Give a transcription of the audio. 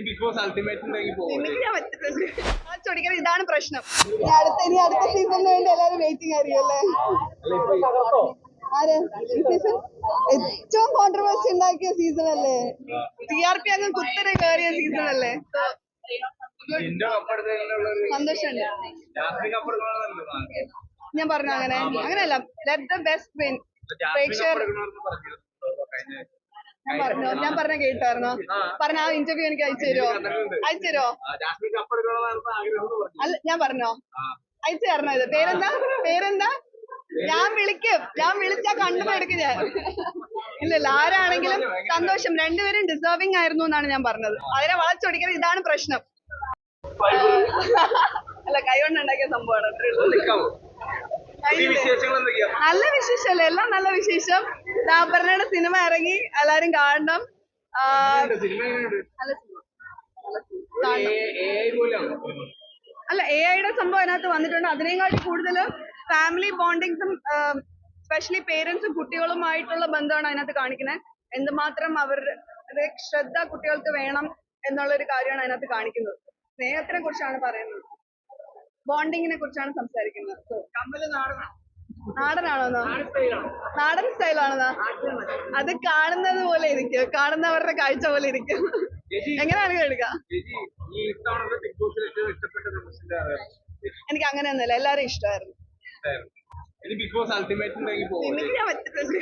ഇനി big boss ultimate ഉണ്ടെങ്കിൽ പോകും എനിക്ക് ഞാൻ ഇതാണ് പ്രശ്നം. ഇനി അടുത്ത ഇനി അടുത്ത സീസണിന് വേണ്ടി എല്ലാവരും വെയിറ്റിംഗ് ആയിരിക്കും അല്ലേ? ആര്? ഈ സീസൺ ഏറ്റവും കോൺട്രവേഴ്സി ഉണ്ടാക്കിയ സീസൺ അല്ലേ? ടി ആർ പി അങ്ങ് കുത്തനെ കയറിയ സീസൺ അല്ലേ? ഇന്ത്യ കപ്പെടുത്തതിനുള്ളൊരു സന്തോഷമുണ്ട്. ജാസ്മിൻ കപ്പെടുക്കണമെന്നല്ലേ ഞാൻ പറഞ്ഞു അങ്ങനെ. അങ്ങനെയല്ല. Let the best win Jasmine പ്രേക്ഷകർ കപ്പെടുക്കണമെന്ന് പറഞ്ഞിരുന്നു. കഴിഞ്ഞ പറഞ്ഞു ഞാൻ പറഞ്ഞ കേട്ടായിരുന്നോ? പറഞ്ഞ ആ ഇന്റർവ്യൂ എനിക്ക് അയച്ചു തരുമോ? അയച്ചു തരുമോ അല്ല ഞാൻ പറഞ്ഞോ. അയച്ചു തരണോ ഇത്? പേരെന്താ? പേരെന്താ? ഞാൻ വിളിക്കും. ഞാൻ വിളിച്ചാ കണ്ടുപിടിക്കും ഞാൻ. ഇല്ലല്ല ഇല്ല ആരാണെങ്കിലും സന്തോഷം. രണ്ടുപേരും ഡിസേർവിംഗ് ആയിരുന്നു എന്നാണ് ഞാൻ പറഞ്ഞത്. അതിനെ വളച്ചൊടിക്കുന്നത് ഇതാണ് പ്രശ്നം. അല്ല കൈകൊണ്ട് ഉണ്ടാക്കിയ സംഭവമാണ്. നല്ല വിശേഷമല്ലേ? എല്ലാം നല്ല വിശേഷം. താപർണയുടെ സിനിമ ഇറങ്ങി എല്ലാരും കാണണം. അല്ല എ ഐയുടെ സംഭവം അതിനകത്ത് വന്നിട്ടുണ്ട്. അതിനേക്കാട്ടി കൂടുതൽ ഫാമിലി ബോണ്ടിങ്സും സ്പെഷ്യലി പേരൻസും കുട്ടികളുമായിട്ടുള്ള ബന്ധമാണ് അതിനകത്ത് കാണിക്കുന്നത് എന്തുമാത്രം അവരുടെ ശ്രദ്ധ കുട്ടികൾക്ക് വേണം എന്നുള്ള ഒരു കാര്യമാണ് അതിനകത്ത് കാണിക്കുന്നത്. സ്നേഹത്തിനെ കുറിച്ചാണ് പറയുന്നത്. ബോണ്ടിങ്ങിനെ കുറിച്ചാണ് സംസാരിക്കുന്നത്. കമ്മൽ നാടനാണ്? നാടനാണോന്നോ? നാടൻ സ്റ്റൈലാണോന്നോ? അത് കാണുന്നത് പോലെ ഇരിക്കും. കാണുന്നവരുടെ കാഴ്ച പോലെ ഇരിക്കും. എങ്ങനെയാണ് എടുക്കാം. എനിക്ക് അങ്ങനെയൊന്നുമില്ല. എല്ലാവരും ഇഷ്ടമായിരുന്നു. എനിക്ക് ഞാൻ പറ്റുന്നുണ്ട്